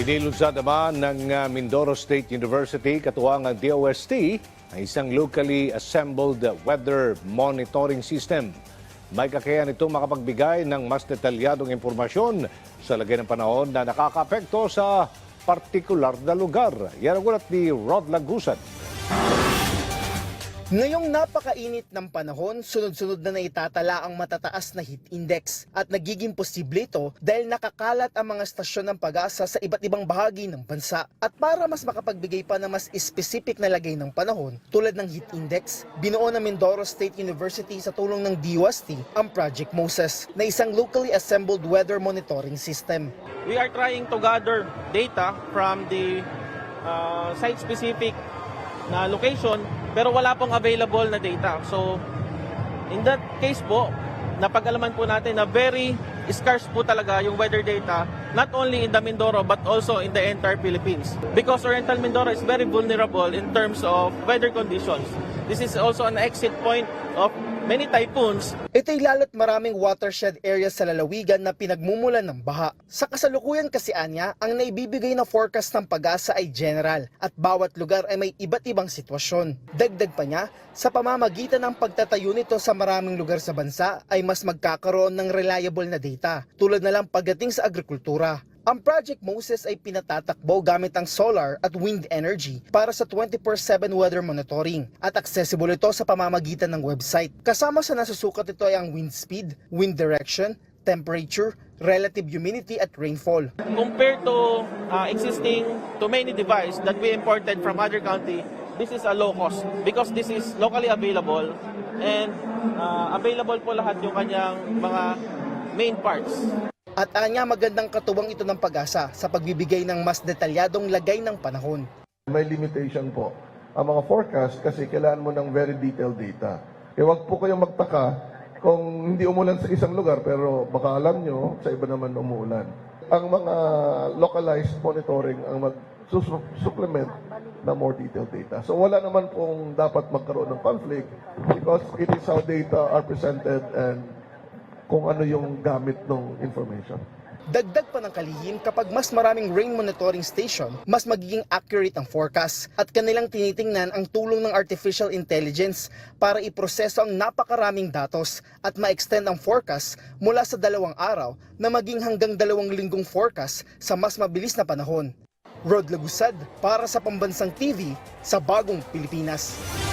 Inilunsad naman ng uh, Mindoro State University katuwang ang DOST ang isang locally assembled weather monitoring system. May kakayahan ito makapagbigay ng mas detalyadong impormasyon sa lagay ng panahon na nakakapekto sa partikular na lugar. Yan ang ulat ni Rod Lagusan. Ngayong napakainit ng panahon, sunod-sunod na naitatala ang matataas na heat index at nagiging posible ito dahil nakakalat ang mga stasyon ng pag-asa sa iba't ibang bahagi ng bansa. At para mas makapagbigay pa ng mas specific na lagay ng panahon tulad ng heat index, binuo ng Mindoro State University sa tulong ng DUST ang Project Moses na isang locally assembled weather monitoring system. we are trying to gather data from the uh, site-specific na location pero wala pong available na data. So, in that case po, napag-alaman po natin na very scarce po talaga yung weather data not only in the Mindoro but also in the entire Philippines. Because Oriental Mindoro is very vulnerable in terms of weather conditions. This is also an exit point of many typhoons Ito'y lalo't maraming watershed areas sa lalawigan na pinagmumulan ng baha. Sa kasalukuyan kasi anya, ang naibibigay na forecast ng pag-asa ay general at bawat lugar ay may iba't ibang sitwasyon. Dagdag pa niya, sa pamamagitan ng pagtatayo nito sa maraming lugar sa bansa ay mas magkakaroon ng reliable na data, tulad na lang pagdating sa agrikultura. Ang Project Moses ay pinatatakbo gamit ang solar at wind energy para sa 24-7 weather monitoring at accessible ito sa pamamagitan ng website. Kasama sa nasusukat ito ay ang wind speed, wind direction, temperature, relative humidity at rainfall. compared to uh, existing to many device that we imported from other county, this is a low cost because this is locally available and uh, available po lahat yung kanyang mga main parts. At anya magandang katuwang ito ng pag-asa sa pagbibigay ng mas detalyadong lagay ng panahon. May limitation po ang mga forecast kasi kailangan mo ng very detailed data. Kaya wag po kayong magtaka kung hindi umulan sa isang lugar pero baka alam nyo sa iba naman umuulan. Ang mga localized monitoring ang mag-supplement na more detailed data. So wala naman pong dapat magkaroon ng conflict because it is how data are presented and kung ano yung gamit ng information. Dagdag pa ng kalihim kapag mas maraming rain monitoring station, mas magiging accurate ang forecast at kanilang tinitingnan ang tulong ng artificial intelligence para iproseso ang napakaraming datos at ma-extend ang forecast mula sa dalawang araw na maging hanggang dalawang linggong forecast sa mas mabilis na panahon. Rod Lagusad para sa Pambansang TV sa Bagong Pilipinas.